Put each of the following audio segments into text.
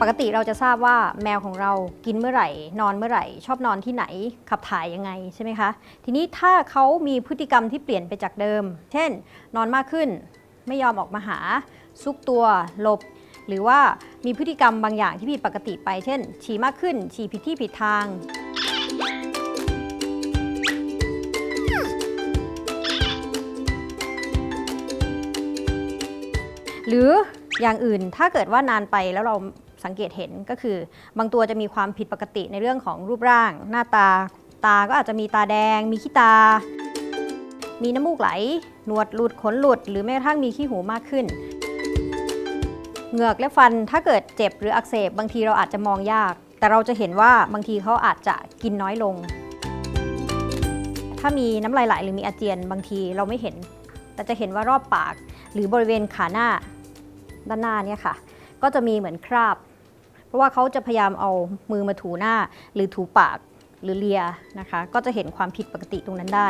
ปกติเราจะทราบว่าแมวของเรากินเมื่อไหร่ นอนเมื่อไหร่ ชอบนอนที่ไหน ขับถ่ายยังไงใช่ไหมคะ ทีนี้ถ้าเขามีพฤติกรรมที่เปลี่ยนไปจากเดิม เช่น นอนมากขึ้น ไม่ยอมออกมาหา ซุกตัวหลบ หรือว่ามีพฤติกรรมบางอย่างที่ผิดปกติไป เช่น ฉี่มากขึ้น ฉี่ผิดที่ผิดทางหรืออย่างอื่นถ้าเกิดว่านานไปแล้วเรา สังเกตเห็นก็คือ บางตัวจะมีความผิดปกติในเรื่องของรูปร่าง หน้าตา ตาก็อาจจะมีตาแดง มีขี้ตา มีน้ำมูกไหล หนวดหลุดขนหลุด หรือแม้กระทั่งมีขี้หูมากขึ้น เหงือกและฟันถ้าเกิดเจ็บหรืออักเสบบางทีเราอาจจะมองยาก แต่เราจะเห็นว่าบางทีเขาอาจจะกินน้อยลง ถ้ามีน้ำลายไหลหรือมีอาเจียนบางทีเราไม่เห็น แต่จะเห็นว่ารอบปาก หรือ บริเวณขาหน้าด้านหน้าเนี่ยค่ะ ก็จะมีเหมือนคราบ เพราะว่าเขาจะพยายามเอามือมาถูหน้า หรือถูปากหรือเลียนะคะ ก็จะเห็นความผิดปกติตรงนั้นได้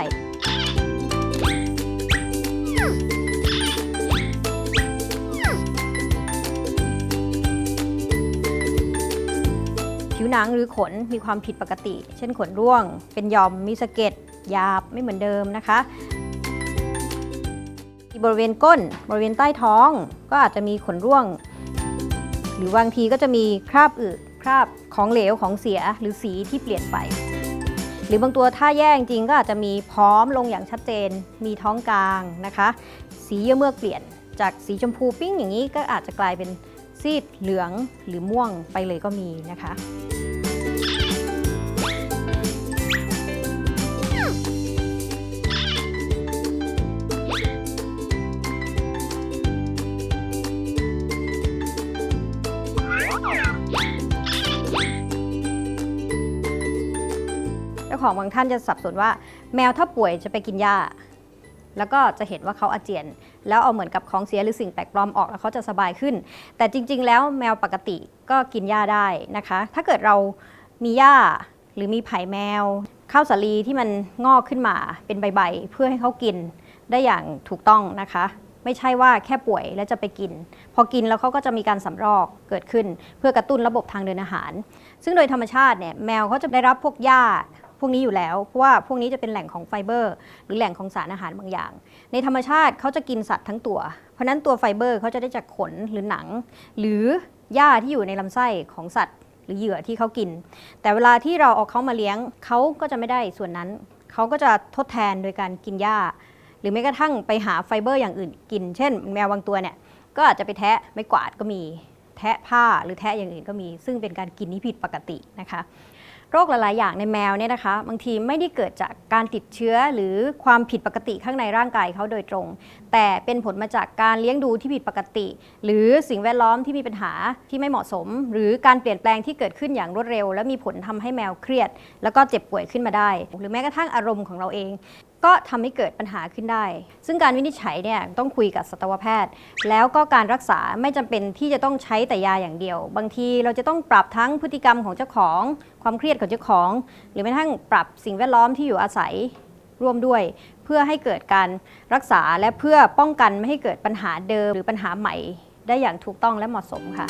ผิวหนังหรือขนมีความผิดปกติ เช่นขนร่วง เป็นหย่อมมีสะเก็ดหยาบไม่เหมือนเดิมนะคะบริเวณก้น บริเวณใต้ท้อง ก็อาจจะมีขนร่วง หรือบางทีก็จะมีคราบอึคราบของเหลวของเสียหรือสีที่เปลี่ยนไป หรือบางตัวถ้าแย่จริงก็อาจจะมีพร้อมลงอย่างชัดเจน มีท้องกลางนะคะ สีเยื่อเมือกเปลี่ยน จากสีชมพูปิ้งอย่างนี้ก็อาจจะกลายเป็นซีดเหลืองหรือม่วงไปเลยก็มีนะคะ ของบางท่านจะสับสนว่า แมวถ้าป่วยจะไปกินหญ้า แล้วก็จะเห็นว่าเขาอาเจียน แล้วเอาเหมือนกับของเสียหรือสิ่งแปลกปลอมออกแล้วเขาจะสบายขึ้น แต่จริง ๆ แล้วแมวปกติก็กินหญ้าได้นะคะ ถ้าเกิดเรามีหญ้าหรือมีไผ่แมวข้าวสาลีที่มันงอกขึ้นมาเป็นใบๆเพื่อให้เขากินได้อย่างถูกต้องนะคะ ไม่ใช่ว่าแค่ป่วยแล้วจะไปกิน พอกินแล้วเขาก็จะมีการสำรอกเกิดขึ้น เพื่อกระตุ้นระบบทางเดินอาหาร ซึ่งโดยธรรมชาติเนี่ยแมวเขาจะได้รับพวกหญ้า พวกนี้อยู่แล้ว เพราะว่าพวกนี้จะเป็นแหล่งของไฟเบอร์ หรือแหล่งของสารอาหารบางอย่าง ในธรรมชาติเขาจะกินสัตว์ทั้งตัว เพราะนั้นตัวไฟเบอร์เขาจะได้จากขนหรือหนัง หรือหญ้าที่อยู่ในลำไส้ของสัตว์ หรือเหยื่อที่เขากิน แต่เวลาที่เราเอาเขามาเลี้ยงเขาก็จะไม่ได้ส่วนนั้นเขาก็จะทดแทนโดยการกินหญ้าหรือแม้กระทั่งไปหาไฟเบอร์อย่างอื่นกิน เช่น แมวบางตัวเนี่ยก็อาจจะไปแทะไม่กวาดก็มีแทะผ้าหรือแทะอย่างอื่นก็มี ซึ่งเป็นการกินที่ผิดปกตินะคะ โรคหลาย ๆ อย่างในแมวเนี่ยนะคะ บางทีไม่ได้เกิดจากการติดเชื้อหรือความผิดปกติข้างในร่างกายเขาโดยตรง แต่เป็นผลมาจากการเลี้ยงดูที่ผิดปกติ หรือสิ่งแวดล้อมที่มีปัญหาที่ไม่เหมาะสม หรือการเปลี่ยนแปลงที่เกิดขึ้นอย่างรวดเร็ว และมีผลทำให้แมวเครียด แล้วก็เจ็บป่วยขึ้นมาได้ หรือแม้กระทั่งอารมณ์ของเราเองก็ทำให้เกิดปัญหาขึ้นได้ ซึ่งการวินิจฉัยเนี่ยต้องคุยกับสัตวแพทย์ แล้วก็การรักษาไม่จำเป็นที่จะต้องใช้แต่ยาอย่างเดียว บางทีเราจะต้องปรับทั้งพฤติกรรมของเจ้าของ ความเครียดของเจ้าของ หรือแม้กระทั่งปรับสิ่งแวดล้อมที่อยู่อาศัยร่วมด้วย เพื่อให้เกิดการรักษาและเพื่อป้องกันไม่ให้เกิดปัญหาเดิม หรือปัญหาใหม่ ได้อย่างถูกต้องและเหมาะสมค่ะ